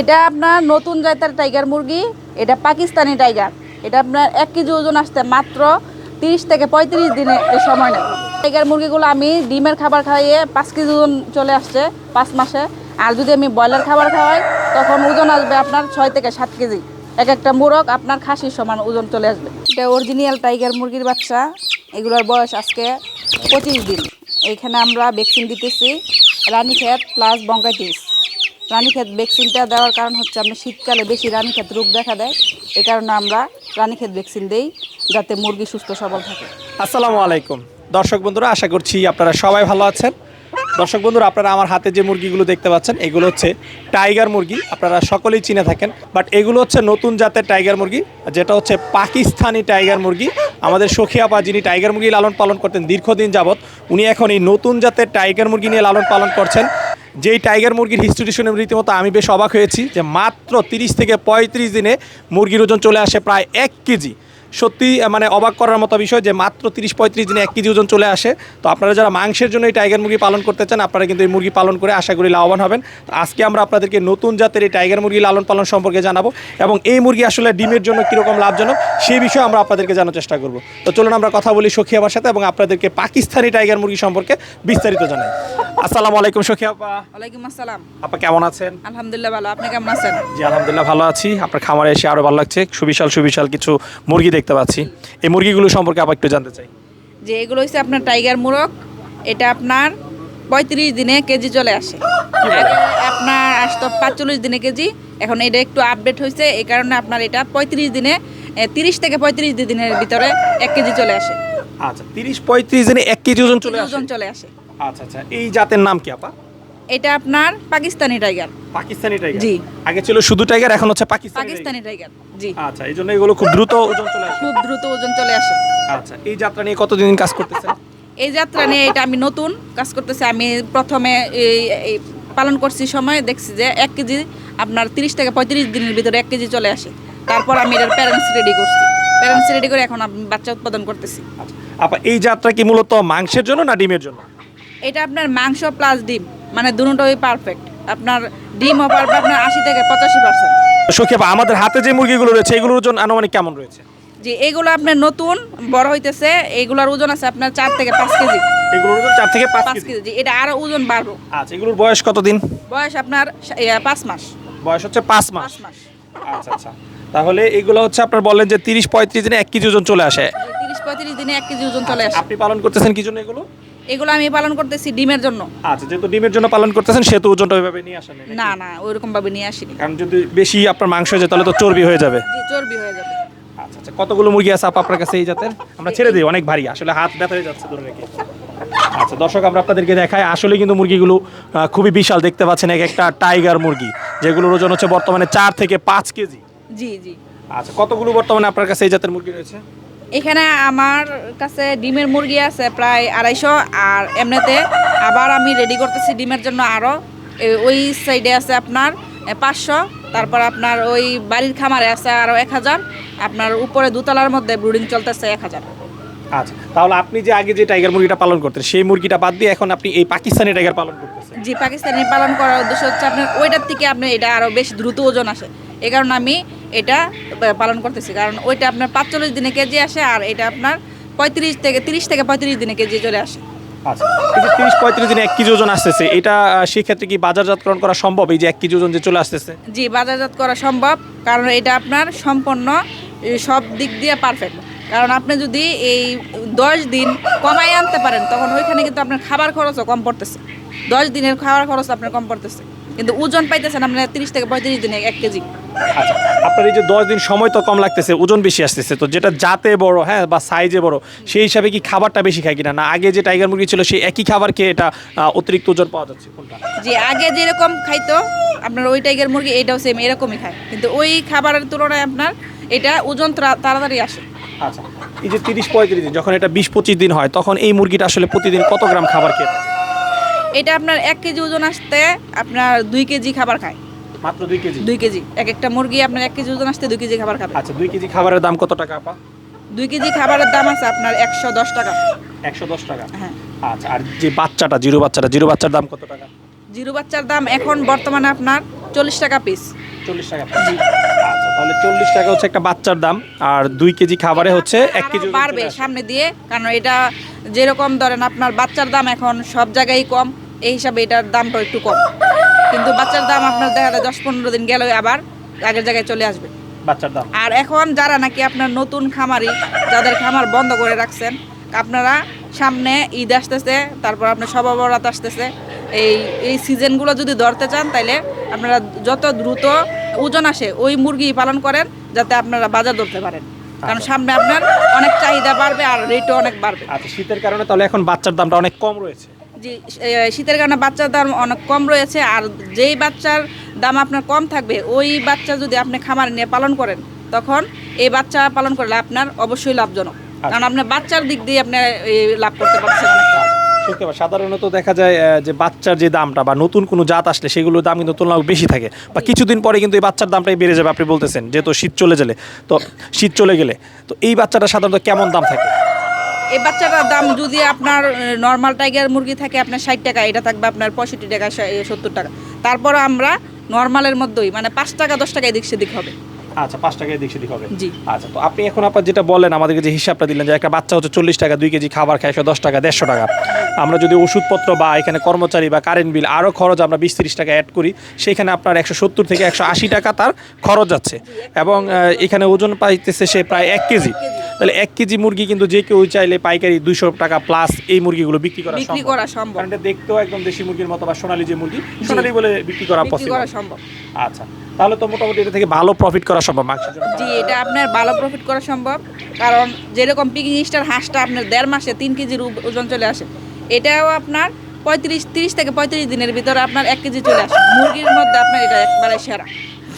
এটা আপনার নতুন জাতের টাইগার মুরগি, এটা পাকিস্তানি টাইগার এটা আপনার এক কেজি ওজন আসতে মাত্র তিরিশ থেকে পঁয়ত্রিশ দিনে এই সময় নেয়। টাইগার মুরগিগুলো আমি ডিমের খাবার খাইয়ে পাঁচ কেজি ওজন চলে আসছে পাঁচ মাসে। আর যদি আমি ব্রয়লার খাবার খাওয়াই, তখন ওজন আসবে আপনার ছয় থেকে সাত কেজি। এক একটা মুরগ আপনার খাসির সমান ওজন চলে আসবে। এটা অরিজিনাল টাইগার মুরগির বাচ্চা। এগুলোর বয়স আজকে পঁচিশ দিন। এইখানে আমরা ভ্যাকসিন দিতেছি রানীক্ষেত প্লাস বঙ্কাইটিস রানীক্ষেত ভ্যাকসিনটা দেওয়ার কারণ হচ্ছে আমরা শীতকালে বেশি রানীক্ষেত রোগ দেখা দেয়। এ কারণে আমরা রানীক্ষেত ভ্যাকসিন দেই, যাতে মুরগি সুস্থ সবল থাকে। আসসালামু আলাইকুম। দর্শক বন্ধুরা, আশা করছি আপনারা সবাই ভালো আছেন। দর্শক বন্ধুরা, আপনারা আমার হাতে যে মুরগিগুলো দেখতে পাচ্ছেন, এগুলো হচ্ছে টাইগার মুরগি। আপনারা সকলেই চিনে থাকেন বাট এগুলো হচ্ছে নতুন জাতের টাইগার মুরগি, যেটা হচ্ছে পাকিস্তানি টাইগার মুরগি। আমাদের সখিয়াপা যিনি টাইগার মুরগি লালন পালন করতেন দীর্ঘদিন যাবৎ, উনি এখন এই নতুন জাতের টাইগার মুরগি নিয়ে লালন পালন করছেন। যেই টাইগার মুরগির হিস্ট্রি শুনে রীতিমতো আমি বেশ অবাক হয়েছি যে মাত্র তিরিশ থেকে পঁয়ত্রিশ দিনে মুরগির ওজন চলে আসে প্রায় এক কেজি। সত্যি মানে অবাক করার মতো বিষয় যে মাত্র তিরিশ পঁয়ত্রিশ দিনে এক কেজি ওজন চলে আসে। তো আপনারা যারা মাংসের জন্য এই টাইগার মুরগি পালন করতে চান আপনারা কিন্তু এই মুরগি পালন করে আশা করি লাভবান হবেন। আজকে আমরা আপনাদেরকে নতুন জাতের এই টাইগার মুরগি লালন পালন সম্পর্কে জানাব এবং এই মুরগি আসলে ডিমের জন্য কীরকম লাভজনক সেই বিষয়ে আমরা আপনাদেরকে জানার চেষ্টা করব। তো চলুন আমরা কথা বলি সখী আবার সাথে এবং আপনাদেরকে পাকিস্তানি টাইগার মুরগি সম্পর্কে বিস্তারিত জানাই। আসসালামু আলাইকুম সখী আপা। ওয়ালাইকুম আসসালাম। আপা কেমন আছেন? আলহামদুলিল্লাহ ভালো। আপনি কেমন আছেন? জি আলহামদুলিল্লাহ ভালো আছি। আপনার খামারে এসে আরও ভালো লাগছে। সুবিশাল সুবিশাল কিছু মুরগি দেখতে পাচ্ছি। এই মুরগিগুলো সম্পর্কে আবার একটু জানতে চাই। যে এগুলো হচ্ছে আপনার টাইগার মুরগ এটা আপনার পঁয়ত্রিশ দিনে কেজি চলে আসে। আগে আপনার আসতো পাঁচচল্লিশ দিনে কেজি এখন এটা একটু আপডেট হয়েছে এই কারণে আপনার এটা পঁয়ত্রিশ দিনে তিরিশ থেকে পঁয়ত্রিশ দিনের ভিতরে এক কেজি চলে আসে। আচ্ছা তিরিশ পঁয়ত্রিশ দিনে এক কেজি ওজন চলে আসে ওজন চলে আসে। আচ্ছা আচ্ছা এই জাতের নাম কি আপা? এটা আপনার পাকিস্তানি টাইগার। পাকিস্তানি টাইগার? জি। আগে ছিল শুধু টাইগার এখন হচ্ছে পাকিস্তানি পাকিস্তানি টাইগার জি। আচ্ছা এই জন্য এগুলো খুব দ্রুত ওজন চলে আসে। খুব দ্রুত ওজন চলে আসে। আচ্ছা এই যাত্রা নিয়ে কতদিন কাজ করতেছেন? এই যাত্রা নিয়ে এটা আমি নতুন কাজ করতেছি। আমি প্রথমে এই পালন করছি সময় দেখছি যে এক কেজি আপনার তিরিশ থেকে পঁয়ত্রিশ দিনের ভিতরে এক কেজি চলে আসে। তারপর আমি এটার প্যারেন্টস রেডি করছি। প্যারেন্টস রেডি করে এখন আমি বাচ্চা উৎপাদন করতেছি। আচ্ছা আপা এই যাত্রা কি মূলত মাংসের জন্য না ডিমের জন্য? এটা আপনার মাংস প্লাস ডিম। মানে দুটোই পারফেক্ট আপনার ডিমও পারবে আপনার আশি থেকে পঁচাশি পার্সেন্ট সখী আপা আমাদের হাতে যে মুরগিগুলো রয়েছে এগুলোর ওজন আনুমানিক কেমন রয়েছে? যে এগুলো আপনার নতুন বড় হইতেছে এগুলোর ওজন আছে আপনার চার থেকে পাঁচ কেজি। এগুলোর ওজন চার থেকে পাঁচ কেজি। এটা আরও ওজন বাড়বো। আচ্ছা এগুলোর বয়স কতদিন? বয়স আপনার পাঁচ মাস। বয়স হচ্ছে পাঁচ মাস। মাস। আচ্ছা আচ্ছা। তাহলে এগুলো হচ্ছে আপনার বললেন যে তিরিশ পঁয়ত্রিশ দিনে এক কেজি ওজন চলে আসে। তিরিশ পঁয়ত্রিশ দিনে এক কেজি ওজন চলে আসে। আপনি পালন করতেছেন কি জন্য এগুলো? এগুলো আমি পালন করতেছি ডিমের জন্য। আচ্ছা যেহেতু ডিমের জন্য পালন করতেছেন সেহেতু ওজনটা ওইভাবে নিয়ে আসেন না না ওইরকম ভাবে নিয়ে আসিনি। কারণ যদি বেশি আপনার মাংস হয়ে যায় তাহলে তো চর্বি হয়ে যাবে। জি চর্বি হয়ে যাবে। আচ্ছা আচ্ছা কতগুলো মুরগি আছে আপনার কাছে এই জাতের? আমরা ছেড়ে দিই অনেক ভারী আসলে হাত ব্যথা হয়ে যাচ্ছে ধরে রেখে আচ্ছা দর্শক আমরা আপনাদেরকে দেখাই আসলে কিন্তু মুরগিগুলো খুবই বিশাল দেখতে পাচ্ছেন এক একটা টাইগার মুরগি যেগুলোর ওজন হচ্ছে বর্তমানে চার থেকে পাঁচ কেজি। জি জি। আচ্ছা কতগুলো বর্তমানে আপনার কাছে এই জাতের মুরগি রয়েছে? এখানে আমার কাছে ডিমের মুরগি আছে প্রায় আড়াইশো আর এমনিতে আবার আমি রেডি করতেছি ডিমের জন্য আরও ওই সাইডে আছে আপনার পাঁচশো তারপর আপনার ওই বাড়ির খামারে আছে আরও এক হাজার আপনার উপরে দুতলার মধ্যে ব্রুডিং চলতেছে এক হাজার। আচ্ছা তাহলে আপনি যে আগে যে টাইগার মুরগিটা পালন করতেন সেই মুরগিটা বাদ দিয়ে এখন আপনি এই পাকিস্তানি টাইগার পালন করতেছেন। জি পাকিস্তানি পালন করার উদ্দেশ্য হচ্ছে আপনার ওইটার থেকে আপনি এটা আরও বেশ দ্রুত ওজন আসে। এই কারণে আমি এটা পালন করতেছি। কারণ ওইটা আপনার পাঁচচল্লিশ দিনে কেজি আসে আর এটা আপনার পঁয়ত্রিশ থেকে তিরিশ থেকে পঁয়ত্রিশ দিনে কেজি চলে আসে। আচ্ছা এই যে তিরিশ পঁয়ত্রিশ দিনে এক কেজি ওজন আসতেছে এটা সেই ক্ষেত্রে কি বাজারজাতকরণ করা সম্ভব? এই যে এক কেজি ওজন যে চলে আসতেছে? জি বাজারজাত করা সম্ভব কারণ এটা আপনার সম্পূর্ণ সব দিক দিয়ে পারফেক্ট কারণ আপনি যদি এই দশ দিন কমাই আনতে পারেন তখন ওইখানে কিন্তু আপনার খাবার খরচও কম পড়তেছে। দশ দিনের খাবার খরচ আপনার কম পড়তেছে। কিন্তু ওজন পাইতেছেন আপনার তিরিশ থেকে পঁয়ত্রিশ দিনে এক কেজি। আচ্ছা আপনার এই যে দশ দিন সময় তো কম লাগতেছে ওজন বেশি আসতেছে তো যেটা জাতে বড় হ্যাঁ বা সাইজে বড় সেই হিসাবে কি খাবারটা বেশি খায় কিনা? না আগে যে টাইগার মুরগি ছিল সেই একই খাবার খেয়ে এটা অতিরিক্ত ওজন পাওয়া যাচ্ছে কোনটা? যে আগে যেরকম খাইতো আপনার ওই টাইগার মুরগি এটাও সেম এরকমই খায়। কিন্তু ওই খাবারের তুলনায় আপনার এটা ওজন তাড়াতাড়ি আসে। আচ্ছা এই যে তিরিশ পঁয়ত্রিশ দিন যখন এটা বিশ পঁচিশ দিন হয় তখন এই মুরগিটা আসলে প্রতিদিন কত গ্রাম খাবার খেয়ে? এটা আপনার এক কেজি ওজন আসতে আপনার দুই কেজি খাবার খায়। মাত্র দুই কেজি? দুই কেজি। এক একটা মুরগি আপনার এক কেজি ওজন আসতে দুই কেজি খাবার খাবে। আচ্ছা দুই কেজি খাবারের দাম কত টাকা আপা? দুই কেজি খাবারের দাম আছে আপনার একশো দশ টাকা। একশো দশ টাকা? হ্যাঁ। আচ্ছা আর যে বাচ্চাটা জিরো বাচ্চাটা জিরো বাচ্চার দাম কত টাকা? জিরো বাচ্চার দাম এখন বর্তমানে আপনার চল্লিশ টাকা পিস চল্লিশ টাকা আচ্ছা তাহলে চল্লিশ টাকা হচ্ছে একটা বাচ্চার দাম আর দুই কেজি খাবারে হচ্ছে এক কেজি আরও বাড়বে সামনে দিয়ে কারণ এটা যেরকম ধরেন আপনার বাচ্চার দাম এখন সব জায়গায় কম এই হিসাবে এটার দামটা একটু কম। কিন্তু বাচ্চার দাম আপনার দেখা যায় দশ পনেরো দিন গেলে আবার আগের জায়গায় চলে আসবে। বাচ্চার দাম? আর এখন যারা নাকি আপনার নতুন খামারি যাদের খামার বন্ধ করে রাখছেন আপনারা সামনে ঈদ আসতেছে তারপর আপনার সবাবরাত আসতেছে এই এই সিজনগুলো যদি ধরতে চান তাহলে আপনারা যত দ্রুত ওজন আসে ওই মুরগি পালন করেন যাতে আপনারা বাজার ধরতে পারেন। কারণ সামনে আপনার অনেক চাহিদা বাড়বে আর রেটও অনেক বাড়বে। আচ্ছা শীতের কারণে তাহলে এখন বাচ্চার দামটা অনেক কম রয়েছে। এ, শীতের কারণে বাচ্চার দাম অনেক কম রয়েছে আর যেই বাচ্চার দাম আপনার কম থাকবে ওই বাচ্চা যদি আপনি খামারে নিয়ে পালন করেন তখন এই বাচ্চা পালন করলে আপনার অবশ্যই লাভজনক। কারণ আপনার বাচ্চার দিক দিয়ে আপনি লাভ করতে পারছেন অনেকটা সত্যি সাধারণত দেখা যায় যে বাচ্চার যে দামটা বা নতুন কোনো জাত আসলে সেগুলোর দাম কিন্তু তুলনামূলক বেশি থাকে বা কিছুদিন পরে কিন্তু এই বাচ্চার দামটাই বেড়ে যাবে আপনি বলতেছেন যেহেতু শীত চলে গেলে। তো শীত চলে গেলে তো এই বাচ্চাটা সাধারণত কেমন দাম থাকে? এই বাচ্চাটার দাম যদি আপনার নর্মাল টাইগার মুরগি থাকে আপনার ষাট টাকা এটা থাকবে আপনার পঁয়ষট্টি টাকা সত্তর টাকা। তারপর আমরা নর্মালের মধ্যেই মানে পাঁচ টাকা দশ টাকা এদিক সেদিক হবে। আচ্ছা পাঁচ টাকা এদিক সেদিক হবে। জি। আচ্ছা তো আপনি এখন আপনার যেটা বললেন আমাদেরকে যে হিসাবটা দিলেন যে একটা বাচ্চা হচ্ছে চল্লিশ টাকা দুই কেজি খাবার খায় একশো দশ টাকা দেড়শো টাকা। আমরা যদি ওষুধপত্র বা এখানে কর্মচারী বা কারেন্ট বিল আরও খরচ আমরা বিশ তিরিশ টাকা অ্যাড করি সেখানে আপনার একশো সত্তর থেকে একশো আশি টাকা তার খরচ যাচ্ছে। এবং এখানে ওজন পাইতেছে সে প্রায় এক কেজি। তাহলে এক কেজি মুরগি কিন্তু যে কেউ চাইলে পাইকারি দুইশো টাকা প্লাস এই মুরগিগুলো বিক্রি করা বিক্রি করা সম্ভব। কারণ এটা দেখতেও একদম দেশি মুরগির মতো বা সোনালী যে মুরগি সোনালী বলে বিক্রি করা পসিবল করা সম্ভব। আচ্ছা তাহলে তো মোটামুটি এটা থেকে ভালো প্রফিট করা সম্ভব মাংসের জি এটা আপনার ভালো প্রফিট করা সম্ভব। কারণ যেরকম পিকিং স্টার হাঁসটা আপনার দেড় মাসে তিন কেজির ওজন চলে আসে এটাও আপনার পঁয়ত্রিশ তিরিশ থেকে পঁয়ত্রিশ দিনের ভিতরে আপনার এক কেজি চলে আসে। মুরগির মধ্যে আপনার এটা একবারে সেরা।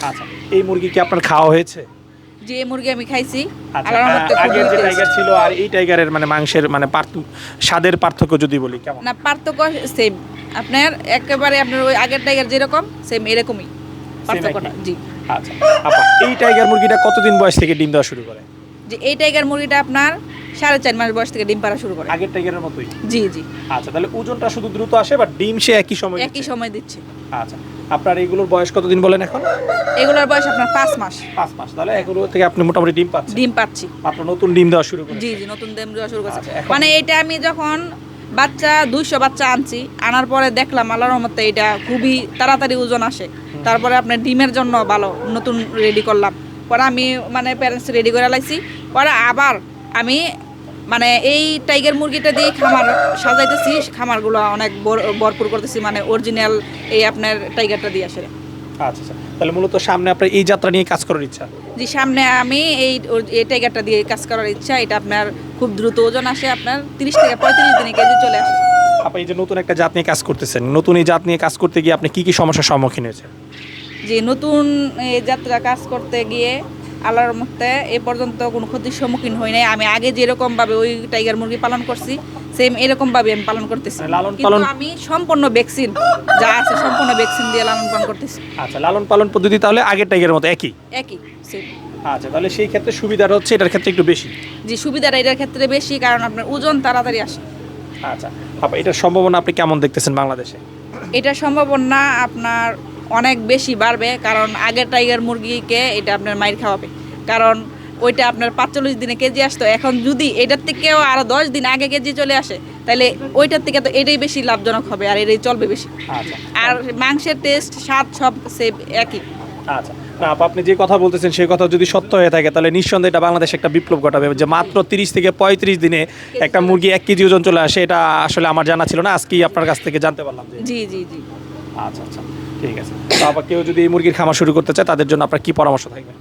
আচ্ছা এই মুরগি কি আপনার খাওয়া হয়েছে? যে মুরগি আমি খাইছি আচ্ছা আগের যে টাইগার ছিল আর এই টাইগারের মানে মাংসের মানে স্বাদের পার্থক্য যদি বলি কেমন? না পার্থক্য সেম আপনার একেবারে আপনার ওই আগের টাইগার যেরকম সেম এরকমই। পার্থক্যটা জি। আচ্ছা এই টাইগার মুরগিটা কতদিন বয়স থেকে ডিম দেওয়া শুরু করে? যে এই টাইগার মুরগিটা আপনার সাড়ে চার মাস বয়স থেকে ডিম পাড়া শুরু করে। আগের টাইগারের মতোই? জি জি। আচ্ছা তাহলে ওজনটা শুধু দ্রুত আসে বা ডিম সে একই সময় একই সময় দিচ্ছে। আচ্ছা আপনার এইগুলোর বয়স কতদিন বলেন এখন? এগুলোর বয়স আপনার পাঁচ মাস। পাঁচ মাস তাহলে এগুলো থেকে আপনি মোটামুটি ডিম পাচ্ছেন। ডিম পাচ্ছি। মাত্র নতুন ডিম দেওয়া শুরু করে জি জি নতুন দেম দেওয়া শুরু করছে। আচ্ছা, মানে এটা আমি যখন বাচ্চা দুইশো বাচ্চা আনছি আনার পরে দেখলাম আল্লাহর রহমতে এটা খুবই তাড়াতাড়ি ওজন আসে। তারপরে আপনার ডিমের জন্য ভালো নতুন রেডি করলাম। পরে আমি মানে প্যারেন্টস রেডি করে লাইছি। পরে আবার আমি মানে এই টাইগার মুরগিটা দিয়ে খামার সাজাইতেছি খামারগুলো অনেক ভরপুর করতেছি মানে অরিজিনাল এই আপনার টাইগারটা দিয়ে আসে আচ্ছা আচ্ছা। তাহলে মূলত সামনে আপনার এই যাত্রা নিয়ে কাজ করার ইচ্ছা? যে সামনে আমি এই এই টাইগারটা দিয়ে কাজ করার ইচ্ছা এটা আপনার খুব দ্রুত ওজন আসে আপনার তিরিশ থেকে পঁয়ত্রিশ দিনে কেজি চলে আসে। আপনি এই যে নতুন একটা জাত নিয়ে কাজ করতেছেন নতুন এই জাত নিয়ে কাজ করতে গিয়ে আপনি কি কি সমস্যার সম্মুখীন হয়েছেন? যে নতুন এই যাত্রা কাজ করতে গিয়ে আল্লাহর মধ্যে এ পর্যন্ত কোনো ক্ষতির সম্মুখীন হই নাই। আমি আগে যেরকম ভাবে ওই টাইগার মুরগি পালন করছি সেম এরকম ভাবে আমি পালন করতেছি। মানে কিন্তু আমি সম্পূর্ণ ভ্যাকসিন যা আছে সম্পূর্ণ ভ্যাকসিন দিয়ে লালন পালন করতেছি। আচ্ছা লালন পালন পদ্ধতি তাহলে আগের টাইগারের মতো একই? একই সেম আচ্ছা তাহলে সেই ক্ষেত্রে সুবিধাটা হচ্ছে এটার ক্ষেত্রে একটু বেশি। যে সুবিধাটা এটার ক্ষেত্রে বেশি কারণ আপনার ওজন তাড়াতাড়ি আসে। আচ্ছা এটার সম্ভাবনা আপনি কেমন দেখতেছেন বাংলাদেশে? এটা সম্ভাবনা আপনার অনেক বেশি বাড়বে কারণ আগের টাইগার মুরগিকে এটা আপনার মাইর খাওয়াবে। কারণ ওইটা আপনার পাঁচচল্লিশ দিনে কেজি আসতো এখন যদি এটার থেকেও আরও দশ দিন আগে কেজি চলে আসে তাহলে ওইটার থেকে তো এটাই বেশি লাভজনক হবে আর এটাই চলবে বেশি। আচ্ছা। আর মাংসের টেস্ট স্বাদ সব সে একই। আচ্ছা। না আপনি যে কথা বলতেছেন সেই কথা যদি সত্য হয়ে থাকে তাহলে নিঃসন্দেহে এটা বাংলাদেশে একটা বিপ্লব ঘটাবে যে মাত্র তিরিশ থেকে পঁয়ত্রিশ দিনে একটা মুরগি এক কেজি ওজন চলে আসে এটা আসলে আমার জানা ছিল না আজকেই আপনার কাছ থেকে জানতে পারলাম জি জি জি। আচ্ছা আচ্ছা। ঠিক আছে। তো আবার কেউ যদি এই মুরগির খামার শুরু করতে চায়, তাদের জন্য আপনার কি পরামর্শ থাকবে?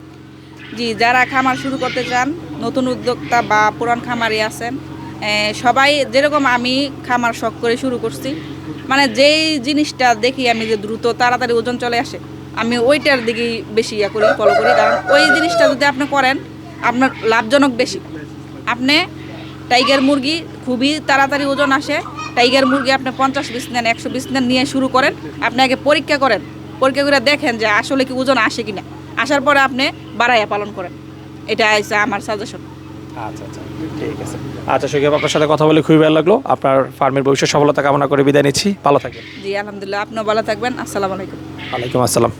জি, যারা খামার শুরু করতে চান, নতুন উদ্যোক্তা বা পুরান খামারি আছেন সবাই যেরকম আমি খামার শখ করে শুরু করছি মানে যেই জিনিসটা দেখি আমি যে দ্রুত তাড়াতাড়ি ওজন চলে আসে, আমি ওইটার দিকেই বেশি ইয়া করি ফলো করি। কারণ ওই জিনিসটা যদি আপনি করেন, আপনার লাভজনক বেশি। আপনি টাইগার মুরগি খুবই তাড়াতাড়ি ওজন আসে টাইগার মুরগি আপনি পঞ্চাশ পিস নেন একশো পিস নেন নিয়ে শুরু করেন। আপনি আগে পরীক্ষা করেন। পরীক্ষা করে দেখেন যে আসলে কি ওজন আসে কিনা। আসার পরে আপনি বাড়াইয়া পালন করেন। এটা হচ্ছে আমার সাজেশন আচ্ছা আচ্ছা। ঠিক আছে। আচ্ছা সৈকব আপনার সাথে কথা বলে খুবই ভালো লাগল। আপনার ফার্মের ভবিষ্যৎ সফলতা কামনা করে বিদায় নিচ্ছি। ভালো থাকবেন। জি আলহামদুলিল্লাহ। আপনিও ভালো থাকবেন। আসসালামু আলাইকুম। ওয়ালাইকুম আসসালাম।